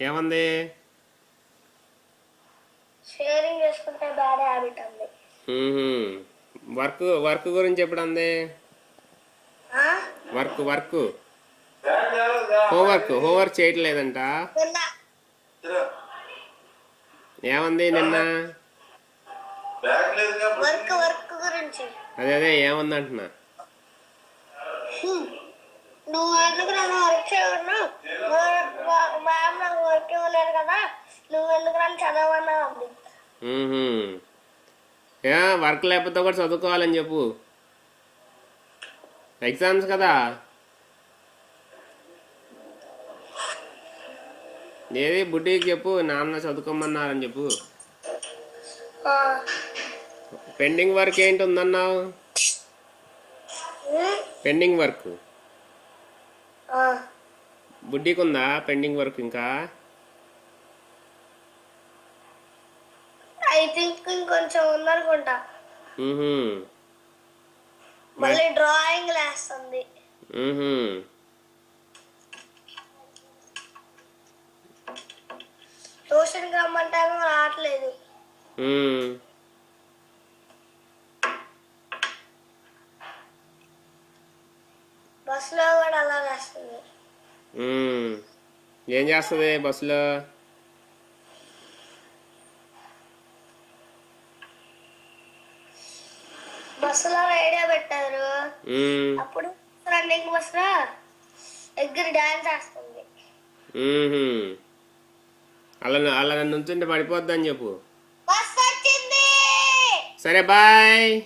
ఏమంది? షేరింగ్ చేసుకుంటే bad habit ఉంది. మ్మ్హ్మ్. వర్క్ వర్క్ గురించి ఎప్పుడు అంది? Work work. హోంవర్క్ హోంవర్క్ చేయట్లేదంట. ఏమంది నిన్న? అదే అదే ఏముంది అంటున్నా. నువ్వు ఎందుకు నన్ను వర్క్ చేయను మ్యామ్ నాకు వర్క్ ఇవ్వలేదు కదా నువ్వు ఎందుకు నన్ను చదవన్నా అంది మ్మ్హ్మ్. ఏ వర్క్ లేకపోతే కూడా చదువుకోవాలని చెప్పు ఎగ్జామ్స్ కదా ఏది బుడ్డికి చెప్పు నాన్న చదువుకోమన్నారని చెప్పు. పెండింగ్ వర్క్ ఏంటి ఉందన్నావు? Pending work. బుడ్డికి ఉందా పెండింగ్ వర్క్ ఇంకా ఐ థింక్ ఇంకొంచెం ఉందనుకుంటా. మళ్ళీ డ్రాయింగ్ వేస్తుంది మ్మ్హ్మ్. ట్యూషన్కి రమ్మంటాను రావట్లేదు. బస్సులో కూడా అలా వేస్తుంది మ్మ్. ఏం చేస్తుంది బస్సులో బస్సులో రేడియో పెట్టారు. అప్పుడు రన్నింగ్ బస్సులో ఎగ్గిరి డాన్స్ వేస్తుంది. అలా అలా నుంచుంటే పడిపోద్దని చెప్పు. సరే బాయ్.